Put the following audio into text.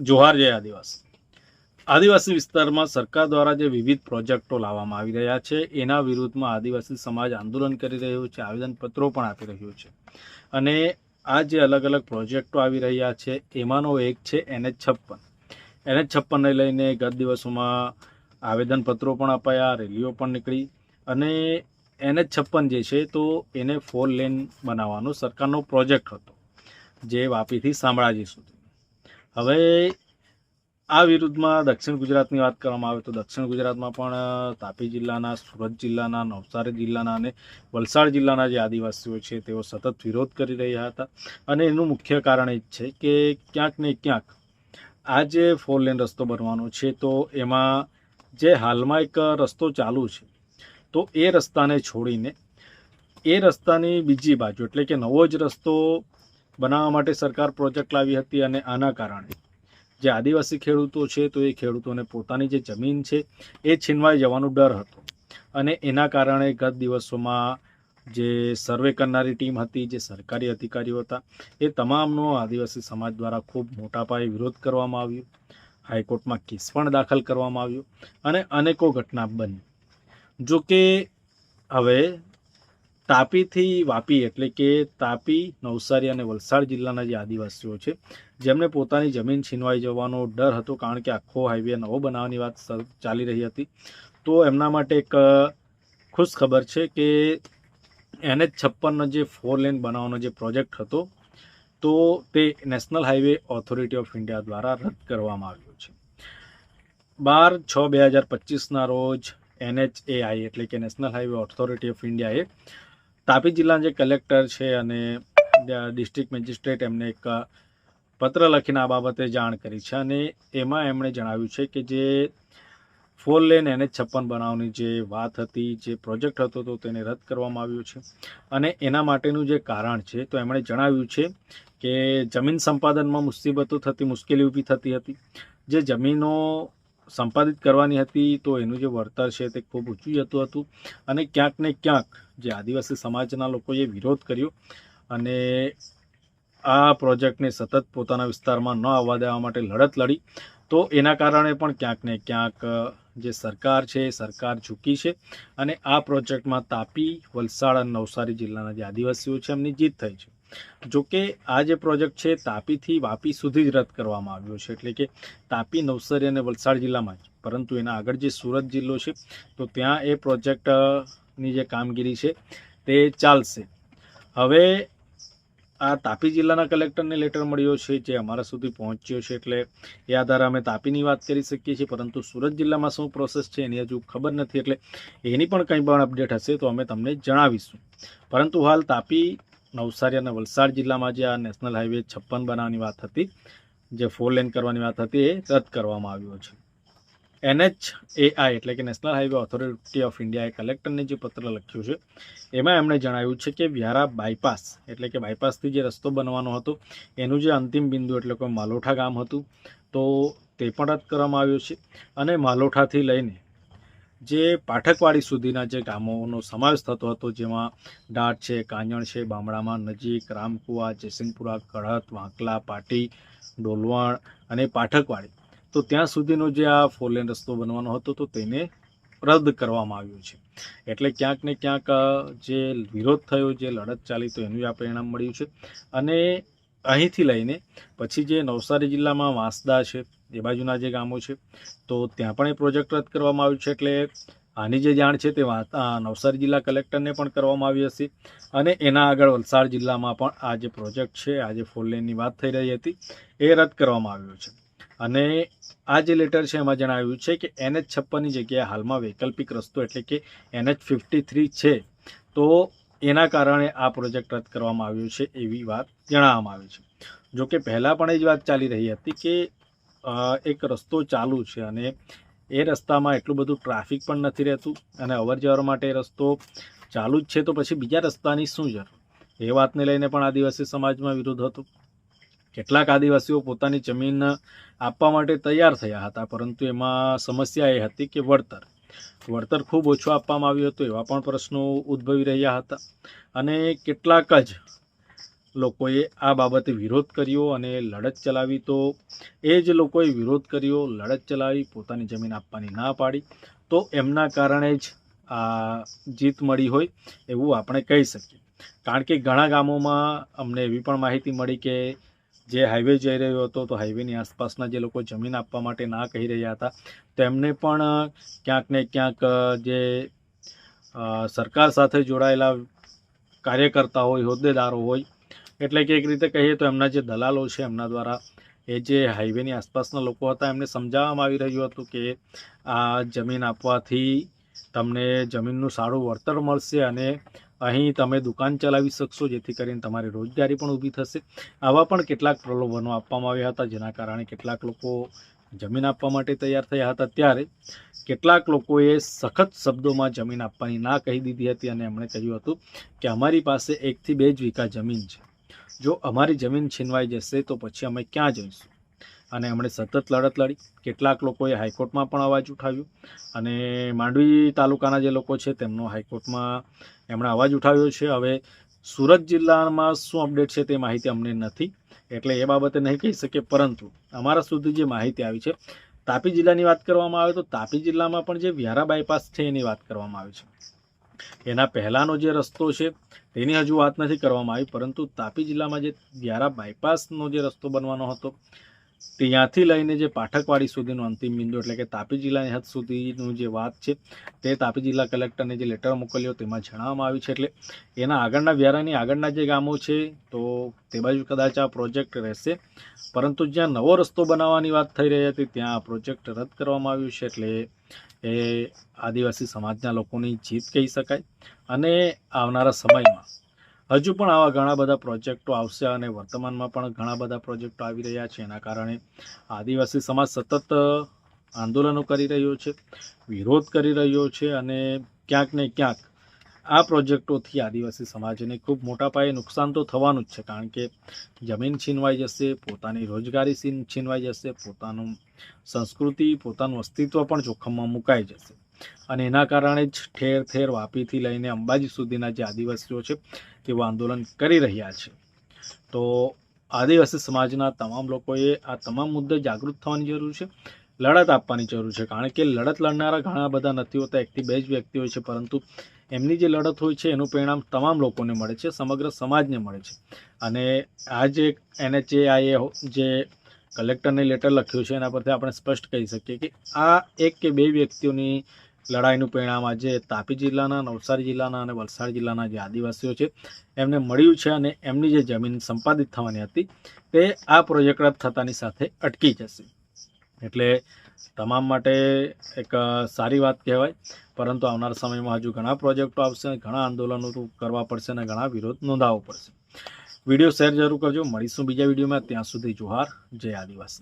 જોહાર જય આદિવાસી. આદિવાસી વિસ્તારમાં સરકાર દ્વારા જે વિવિધ પ્રોજેક્ટો લાવવામાં આવી રહ્યા છે, એના વિરુદ્ધમાં આદિવાસી સમાજ આંદોલન કરી રહ્યું છે, આવેદનપત્રો પણ આપી રહ્યું છે. અને આ જે અલગ અલગ પ્રોજેક્ટો આવી રહ્યા છે, એમાંનો એક છે એનએચ છપ્પન. એનએચ છપ્પનને લઈને ગત દિવસોમાં આવેદનપત્રો પણ અપાયા, રેલીઓ પણ નીકળી અને એનએચ છપ્પન જે છે તો એને ફોર લેન બનાવવાનો સરકારનો પ્રોજેક્ટ હતો, જે વાપીથી શામળાજી સુધી. હવે આ વિરુદ્ધમાં દક્ષિણ ગુજરાતની વાત કરવામાં આવે તો દક્ષિણ ગુજરાતમાં પણ તાપી જિલ્લાના, સુરત જિલ્લાના, નવસારી જિલ્લાના અને વલસાડ જિલ્લાના જે આદિવાસીઓ છે તેઓ સતત વિરોધ કરી રહ્યા હતા. અને એનું મુખ્ય કારણ એ જ છે કે ક્યાંક ને ક્યાંક આ જે ફોર લેન રસ્તો બનવાનો છે તો એમાં જે હાલમાં એક રસ્તો ચાલુ છે તો એ રસ્તાને છોડીને એ રસ્તાની બીજી બાજુ એટલે કે નવો જ રસ્તો બનાવવા માટે સરકાર પ્રોજેક્ટ લાવી હતી અને આના કારણે. જે આદિવાસી ખેડૂતો છે, તો એ ખેડૂતોને પોતાની જે જમીન છે, એ છીનવાઈ જવાનો ડર હતો. અને એના કારણે ગત દિવસોમાં જે સર્વે કરનારી ટીમ હતી, જે સરકારી અધિકારીઓ હતા, એ તમામનો આદિવાસી સમાજ દ્વારા ખૂબ મોટા પાયે વિરોધ કરવામાં આવ્યો. હાઈકોર્ટમાં કેસ પણ દાખલ કરવામાં આવ્યો અને અનેકો ઘટના બની. જો કે હવે તાપીથી વાપી એટલે કે તાપી, નવસારી અને વલસાડ જિલ્લાના જે આદિવાસીઓ છે, જેમને પોતાની જમીન છીનવાઈ જવાનો ડર હતો કારણ કે આખો હાઈવે નવો બનાવવાની વાત ચાલી રહી હતી. તો એમના માટે એક ખુશ ખબર છે કે એનએચ છપ્પનનો જે ફોર લેન બનાવવાનો જે પ્રોજેક્ટ હતો, તો તે national highway authority of India દ્વારા રદ કરવામાં આવ્યો છે. બાર છ બે હજાર પચીસના રોજ એનએચએઆઈ એટલે કે નેશનલ હાઈવે ઓથોરિટી ઓફ ઇન્ડિયાએ તાપી જિલ્લાના જે કલેક્ટર છે અને ડિસ્ટ્રિક્ટ મેજિસ્ટ્રેટ એમને એક પત્ર લખીને આ બાબતે જાણ કરી છે અને એમાં એમણે જણાવ્યું છે કે જે ફોર લેન એનએચ છપ્પન બનાવવાની જે વાત હતી, જે પ્રોજેક્ટ હતો, તો તેને રદ કરવામાં આવ્યો છે. અને એના માટેનું જે કારણ છે, તો એમણે જણાવ્યું છે કે જમીન સંપાદનમાં મુસીબતો થતી, મુશ્કેલી ઊભી થતી હતી. જે જમીનો સંપાદિત કરવાની હતી, તો એનું જે વળતર છે તે ખૂબ ઊંચું જતું હતું. અને ક્યાંક ને ક્યાંક જે આદિવાસી સમાજના લોકોએ વિરોધ કર્યો અને આ પ્રોજેક્ટને સતત પોતાના વિસ્તારમાં ન આવવા દેવા માટે લડત લડી. તો એના કારણે પણ ક્યાંક ને ક્યાંક જે સરકાર છે સરકાર ઝૂકી છે અને આ પ્રોજેક્ટમાં તાપી, વલસાડ અને નવસારી જિલ્લાના જે આદિવાસીઓ છે એમની જીત થઈ છે. જોકે આ જે પ્રોજેક્ટ છે, તાપીથી વાપી સુધી જ રદ કરવામાં આવ્યો છે. એટલે કે તાપી, નવસારી અને વલસાડ જિલ્લામાં જ. પરંતુ એના આગળ જે સુરત જિલ્લો છે, તો ત્યાં એ પ્રોજેક્ટની જે કામગીરી છે, તે ચાલશે. હવે આ તાપી જિલ્લાના કલેક્ટરને લેટર મળ્યો છે, જે અમારા સુધી પહોંચ્યો છે, એટલે એ આધારે અમે તાપીની વાત કરી શકીએ છીએ. પરંતુ સુરત જિલ્લામાં શું પ્રોસેસ છે, એની હજુ ખબર નથી. એટલે એની પણ કંઈ પણ અપડેટ હશે તો અમે તમને જણાવીશું. પરંતુ હાલ તાપી નવસારી અને વલસાડ જિલ્લામાં જે આ નેશનલ હાઈવે છપ્પન બનાવવાની વાત હતી, જે ફોર લેન કરવાની વાત હતી, એ રદ કરવામાં આવ્યો છે. એનએચ એઆઈ એટલે કે નેશનલ હાઈવે ઓથોરિટી ઓફ ઇન્ડિયાએ કલેક્ટરને જે પત્ર લખ્યું છે, એમાં એમણે જણાવ્યું છે કે વ્યારા બાયપાસ એટલે કે બાયપાસથી જે રસ્તો બનવાનો હતો, એનું જે અંતિમ બિંદુ એટલે કે માલોઠા ગામ હતું, તો તે પણ રદ કરવામાં આવ્યું છે. અને માલોઠાથી લઈને જે પાઠકવાડી સુધીના જે ગામોનો સમાવેશ થતો હતો, જેમાં ડાટ છે, કાંજણ છે, બામણામાં નજીક રામકુવા, જયસિંહપુરા કળહત વાંકલા, પાટી, ડોલવણ અને પાઠકવાડી. તો ત્યાં સુધીનો જે આ ફોરલેન રસ્તો બનવાનો હતો, તો તેને રદ કરવામાં આવ્યો છે. એટલે ક્યાંક ને ક્યાંક જે વિરોધ થયો, જે લડત ચાલી, તો એનું આ પરિણામ મળ્યું છે. અને અહીંથી લઈને પછી જે નવસારી જિલ્લામાં વાંસદા છે એ બાજુના જે ગામો છે, તો ત્યાં પણ એ પ્રોજેક્ટ રદ કરવામાં આવ્યું છે એટલે આની જે જાણ છે તે નવસારી જિલ્લા કલેક્ટરને પણ કરવામાં આવી હશે. અને એના આગળ વલસાડ જિલ્લામાં પણ આ જે પ્રોજેક્ટ છે, આ જે ફોરલેનની વાત થઈ રહી હતી, એ રદ કરવામાં આવ્યો છે. અને આ જે લેટર છે એમાં જણાવ્યું છે કે એનએચ છપ્પનની જગ્યાએ હાલમાં વૈકલ્પિક રસ્તો એટલે કે એનએચ ફિફ્ટી થ્રી છે, તો એના કારણે આ પ્રોજેક્ટ રદ કરવામાં આવ્યો છે એવી વાત જણાવવામાં આવી છે. જો કે પહેલાં પણ એ જ વાત ચાલી રહી હતી કે એક રસ્તો ચાલુ છે અને એ રસ્તામાં એટલું બધું ટ્રાફિક પણ નથી રહેતું અને અવર જવર માટે રસ્તો ચાલુ જ છે તો પછી બીજા રસ્તાની શું જરૂર? એ વાતને લઈને પણ આદિવાસી સમાજમાં વિરોધ હતો. કેટલાક આદિવાસીઓ પોતાની જમીન આપવા માટે તૈયાર થયા હતા, પરંતુ એમાં સમસ્યા એ હતી કે વળતર. વળતર ખૂબ ઓછું આપવામાં આવ્યું હતું એવા પણ પ્રશ્નો ઉદ્ભવી રહ્યા હતા. અને કેટલાક જ લોકોએ આ બાબતે વિરોધ કર્યો અને લડત ચલાવી, તો એ જ લોકોએ વિરોધ કર્યો, લડત ચલાવી, પોતાની જમીન આપવાની ના પાડી. તો એમના કારણે જ આ જીત મળી હોય એવું આપણે કહી શકીએ. કારણ કે ઘણા ગામોમાં અમને એવી પણ માહિતી મળી કે જે હાઈવે જઈ રહ્યો હતો, તો હાઈવેની આસપાસના જે લોકો જમીન આપવા માટે ના કહી રહ્યા હતા, તો એમને પણ ક્યાંક ને ક્યાંક જે સરકાર સાથે જોડાયેલા કાર્યકર્તા હોય હોદ્દેદારો હોય એટલે કે એક રીતે કહીએ તો એમના જે દલાલો છે, એમના દ્વારા એ જે હાઈવેની આસપાસના લોકો હતા, એમને સમજાવવામાં આવી રહ્યું હતું કે આ જમીન આપવાથી તમને જમીનનું સારું વળતર મળશે અને અહીં તમે દુકાન ચલાવી શકશો, જેથી કરીને તમારી રોજગારી પણ ઊભી થશે. આવા પણ કેટલાક પ્રલોભનો આપવામાં આવ્યા હતા, જેના કારણે કેટલાક લોકો જમીન આપવા માટે તૈયાર થયા હતા. ત્યારે કેટલાક લોકોએ સખત શબ્દોમાં જમીન આપવાની ના કહી દીધી હતી અને એમણે કહ્યું હતું કે અમારી પાસે એકથી બે જ વીઘા જમીન છે. જો અમારી જમીન છીનવાઈ જશે તો પછી અમે ક્યાં જઈશું? અને એમણે સતત લડત લડી. કેટલાક લોકોએ હાઈકોર્ટમાં પણ અવાજ ઉઠાવ્યો. અને માંડવી તાલુકાના જે લોકો છે તેમનો હાઈકોર્ટમાં એમણે અવાજ ઉઠાવ્યો છે. હવે સુરત જિલ્લામાં શું અપડેટ છે તે માહિતી અમને નથી. એટલે એ બાબતે નહીં કહી શકીએ. પરંતુ અમારા સુધી જે માહિતી આવી છે, તાપી જિલ્લાની વાત કરવામાં આવે તો તાપી જિલ્લામાં પણ જે વ્યારા બાયપાસ છે એની વાત કરવામાં આવી છે. એના પહેલાંનો જે રસ્તો છે તેની હજુ વાત નથી કરવામાં આવી, પરંતુ તાપી જિલ્લામાં જે વ્યારા બાયપાસનો જે રસ્તો બનવાનો હતો ત્યાંથી લઈને જે પાઠકવાડી સુધીનો અંતિમ બિંદુ, એટલે કે તાપી જિલ્લાની હદ સુધીનું જે વાત છે, તે તાપી જિલ્લા કલેક્ટરને જે લેટર મોકલ્યો, તેમાં જણાવવામાં આવ્યું છે. એટલે એના આગળના વ્યારાની આગળના જે ગામો છે, તો તે બાજુ કદાચ આ પ્રોજેક્ટ રહેશે. પરંતુ જ્યાં નવો રસ્તો બનાવવાની વાત થઈ રહી હતી, ત્યાં આ પ્રોજેક્ટ રદ કરવામાં આવ્યું છે. એટલે એ આદિવાસી સમાજના લોકોની જીત કહી શકાય. અને આવનારા સમયમાં હજુ પણ આવા ઘણા બધા પ્રોજેક્ટો આવશે અને વર્તમાનમાં પણ ઘણા બધા પ્રોજેક્ટો આવી રહ્યા છે. એના કારણે આદિવાસી સમાજ સતત આંદોલનો કરી રહ્યો છે, વિરોધ કરી રહ્યો છે અને ક્યાંક ને ક્યાંક આ પ્રોજેક્ટોથી આદિવાસી સમાજને ખૂબ મોટા પાયે નુકસાન તો થવાનું જ છે, કારણ કે જમીન છીનવાઈ જશે, પોતાની રોજગારી છીન- છીનવાઈ જશે, પોતાનું સંસ્કૃતિ, પોતાનું અસ્તિત્વ પણ જોખમમાં મુકાઈ જશે. અને એના કારણે જ ઠેર ઠેર વાપીથી લઈને અંબાજી સુધીના જે આદિવાસીઓ છે તેઓ આંદોલન કરી રહ્યા છે. તો આદિવાસી સમાજના તમામ લોકોએ આ તમામ મુદ્દે જાગૃત થવાની જરૂર છે, લડત આપવાની જરૂર છે. કારણ કે લડત લડનારા ઘણા બધા નથી હોતા, એકથી બે જ વ્યક્તિ હોય છે, પરંતુ એમની જે લડત હોય છે, એનું પરિણામ તમામ લોકોને મળે છે, સમગ્ર સમાજને મળે છે. અને આ જે એનએચએઆઈએ જે કલેક્ટરને લેટર લખ્યું છે, એના પરથી આપણે સ્પષ્ટ કહી શકીએ કે આ એક કે બે વ્યક્તિઓની લડાઈનું પરિણામ આજે તાપી જિલ્લાના, નવસારી જિલ્લાના અને વલસાડ જિલ્લાના જે આદિવાસીઓ છે, એમને મળ્યું છે અને એમની જે જમીન સંપાદિત થવાની હતી, તે આ પ્રોજેક્ટ રદ થતાની સાથે અટકી જશે. એટલે તમામ માટે એક સારી વાત કહેવાય, પરંતુ આવનાર સમયમાં હજુ ઘણા પ્રોજેક્ટો આવશે, ઘણા આંદોલનો કરવા પડશે અને ઘણા વિરોધ નોંધાવવો પડશે. વીડિયો શેર જરૂર કરજો. મળીશું બીજા વિડીયોમાં. ત્યાં સુધી જોહાર. જય આદિવાસી.